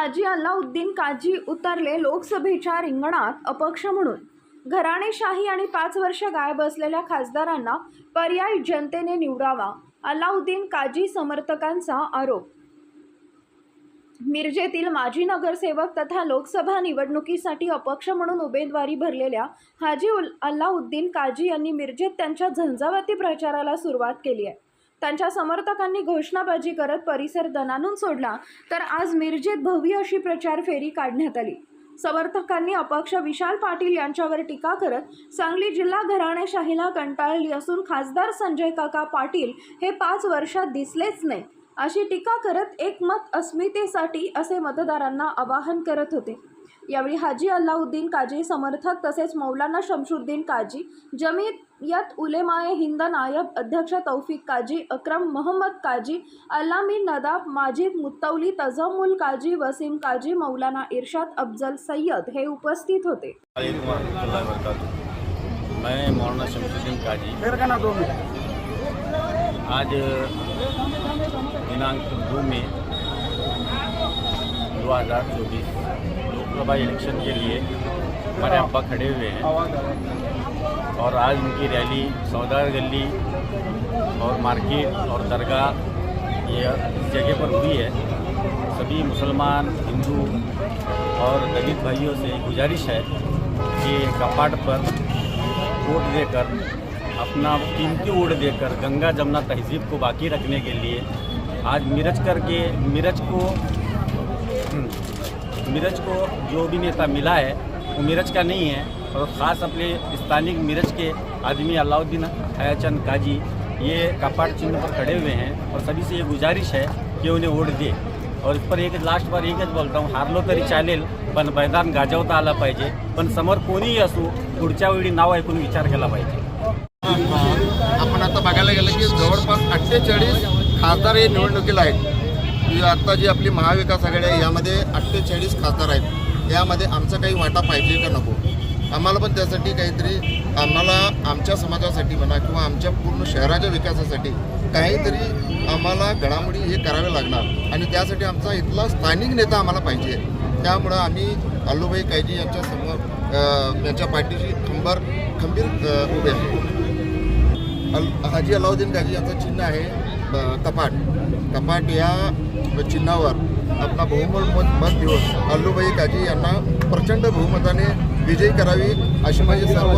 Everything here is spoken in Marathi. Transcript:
हाजी अल्लाउद्दीन काजी उतरले लोकसभेच्या रिंगणात अपक्ष म्हणून. घराणेशाही आणि पाच वर्ष गायब असलेल्या खासदारांना पर्याय जनतेने निवडावा अल्लाउद्दीन काजी समर्थकांचा आरोप. मिरजेतील माजी नगरसेवक तथा लोकसभा निवडणुकीसाठी अपक्ष म्हणून उमेदवारी भरलेल्या हाजी उल अल्लाउद्दीन काजी यांनी मिरजेत त्यांच्या झंझावाती प्रचाराला सुरुवात केली आहे. त्यांच्या समर्थकांनी घोषणाबाजी करत परिसर दणानून सोडला तर आज मिरजेत भव्य अशी प्रचार फेरी काढण्यात आली. समर्थकांनी अपक्ष विशाल पाटील यांच्यावर टीका करत सांगली जिल्हा घराणेशाहीला कंटाळली असून खासदार संजय काका पाटील हे पाच वर्षात दिसलेच नाही अशी टीका करत एकमत अस्मितेसाठी असे मतदारांना आवाहन करत होते. यावेळी हाजी अल्लाउद्दीन काजी समर्थक तसेच मौलाना शमशुद्दीन काजी जमीयत उलेमाए हिंद नायब अध्यक्ष तौफिक काजी अक्रम मोहम्मद काजी अल्लामीन नदाब माजिद मुत्तौली तजमुल काजी वसीम काजी मौलाना इरशाद अफजल सय्यद हे उपस्थित होते. मैं मौलाना शमसुद्दीन काजी. आज दिनांक दो में दो हज़ार चौबीस, लोकसभा इलेक्शन के लिए हमारे अब्बा खड़े हुए हैं। है और आज उनकी रैली सौदार गली और मार्केट और दरगाह ये इस जगह पर हुई है। सभी मुसलमान, हिंदू और दलित भाइयों से गुजारिश है कि कपाट पर वोट देकर, अपना कीमती वोट देकर गंगा जमुना तहजीब को बाकी रखने के लिए आज मिरज करके, मिरज को मिरज को जो भी नेता मिला है, वो मिरज का नहीं है, और ख़ास अपने स्थानिक मिरज के आदमी अलाउद्दीन हयाचंद काजी, ये कपाट चिन्ह पर खड़े हुए हैं, और सभी से ये गुजारिश है कि उन्हें वोट दे। और इस पर एक लास्ट बार एकच बोलता हूँ, हारलो तरी चालेल, पण मैदान गाजवता आलं पाहिजे, पण समोर कोणीही असो, पुढच्या वेळी नाव ऐकून विचार पाहिजे. आपण आता बघायला गेलं की जवळपास अठ्ठेचाळीस खासदार हे निवडणुकीला आहेत. आत्ता जी आपली महाविकास आघाडी आहे यामध्ये अठ्ठेचाळीस खासदार आहेत. यामध्ये आमचा काही वाटा पाहिजे का नको? आम्हाला पण त्यासाठी काहीतरी आम्हाला आमच्या समाजासाठी म्हणा किंवा आमच्या पूर्ण शहराच्या विकासासाठी काहीतरी आम्हाला घडामोडी हे करावे लागणार. आणि त्यासाठी आमचा इथला स्थानिक नेता आम्हाला पाहिजे. त्यामुळं आम्ही अल्लूभाई कायजी यांच्या समोर यांच्या पाठीशी खंबर खंबीर उभे आहे. अल हाजी अलाउद्दीन काजी यांचं चिन्ह आहे. कपाट. कपाट या चिन्हावर आपला बहुमत मत मत देऊन अल्लूबाई काजी यांना प्रचंड बहुमताने विजयी करावी अशी माझी सर्व